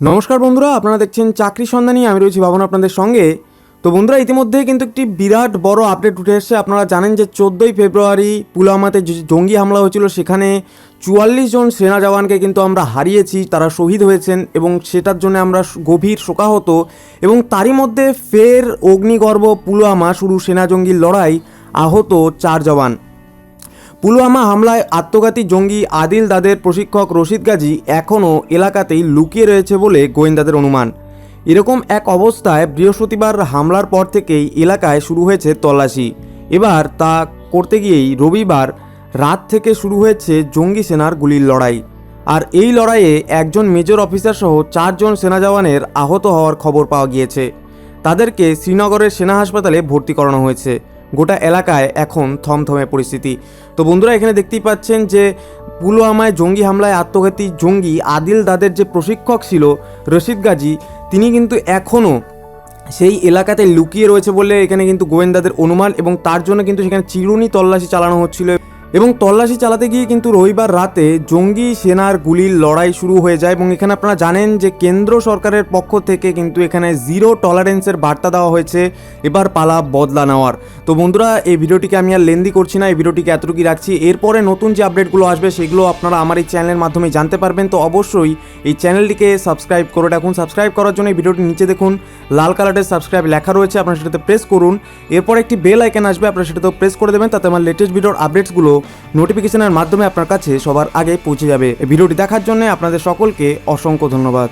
নমস্কার বন্ধুরা, আপনারা দেখছেন চাকরি সন্ধানী, আমি রয়েছি ভাবনা আপনাদের সঙ্গে। তো বন্ধুরা ইতিমধ্যে কিন্তু একটি বিরাট বড় আপডেট উঠে এসেছে। আপনারা জানেন যে চোদ্দোই ফেব্রুয়ারি পুলওয়ামাতে জঙ্গি হামলা হয়েছিল, সেখানে চুয়াল্লিশ জন সেনা জওয়ানকে কিন্তু আমরা হারিয়েছি, তারা শহীদ হয়েছেন এবং সেটার জন্য আমরা গভীর শোকাহত এবং তারই মধ্যে ফের অগ্নিগর্ভ পুলওয়ামা, শুরু সেনা জঙ্গির লড়াই, আহত চার জওয়ান। পুলওয়ামা হামলায় আত্মঘাতী জঙ্গি আদিল দাদের প্রশিক্ষক রশিদ গাজী এখনও এলাকাতেই লুকিয়ে রয়েছে বলে গোয়েন্দাদের অনুমান। এরকম এক অবস্থায় বৃহস্পতিবার হামলার পর থেকেই এলাকায় শুরু হয়েছে তল্লাশি। এবার তা করতে গিয়েই রবিবার রাত থেকে শুরু হয়েছে জঙ্গি সেনার গুলির লড়াই। আর এই লড়াইয়ে একজন মেজর অফিসার সহ চারজন সেনা জওয়ানের আহত হওয়ার খবর পাওয়া গিয়েছে। তাদেরকে শ্রীনগরের সেনা হাসপাতালে ভর্তি করানো হয়েছে। গোটা এলাকায় এখন থমথমে পরিস্থিতি। তো বন্ধুরা, এখানে দেখতেই পাচ্ছেন যে পুলওয়ামায় জঙ্গি হামলায় আত্মঘাতী জঙ্গি আদিল দাদের যে প্রশিক্ষক ছিল রশিদ গাজী, তিনি কিন্তু এখনও সেই এলাকাতে লুকিয়ে রয়েছে বলে এখানে কিন্তু গোয়েন্দাদের অনুমান এবং তার জন্য কিন্তু সেখানে চিরুনি তল্লাশি চালানো হচ্ছিল। এবং তল্লাশি চালাতে গিয়ে কিন্তু রবিবার রাতে জঙ্গি সেনার গুলির লড়াই শুরু হয়ে যায় এবং এখানে আপনারা জানেন যে কেন্দ্র সরকারের পক্ষ থেকে কিন্তু এখানে জিরো টলারেন্সের বার্তা দেওয়া হয়েছে। এবার পালা বদলা নেওয়ার। তো বন্ধুরা, এই ভিডিওটিকে আমি আর লেন্দি করছি না, এই ভিডিওটিকে এতটুকুই রাখছি। এরপরে নতুন যে আপডেটগুলো আসবে সেগুলো আপনারা আমার এই চ্যানেলের মাধ্যমে জানতে পারবেন। তো অবশ্যই এই চ্যানেলটিকে সাবস্ক্রাইব করে রাখুন। সাবস্ক্রাইব করার জন্য এই ভিডিওটি নিচে দেখুন, লাল কালারের সাবস্ক্রাইব লেখা রয়েছে, আপনারা সেটাতে প্রেস করুন। এরপর একটি বেল আইকন আসবে, আপনারা সেটাতেও প্রেস করে দেবেন। তাতে আমার লেটেস্ট ভিডিওর আপডেটসগুলো নোটিফিকেশনের মাধ্যমে আপনার কাছে সবার আগে পৌঁছে যাবে। ভিডিওটি দেখার জন্য আপনাদের সকলকে অসংখ্য ধন্যবাদ।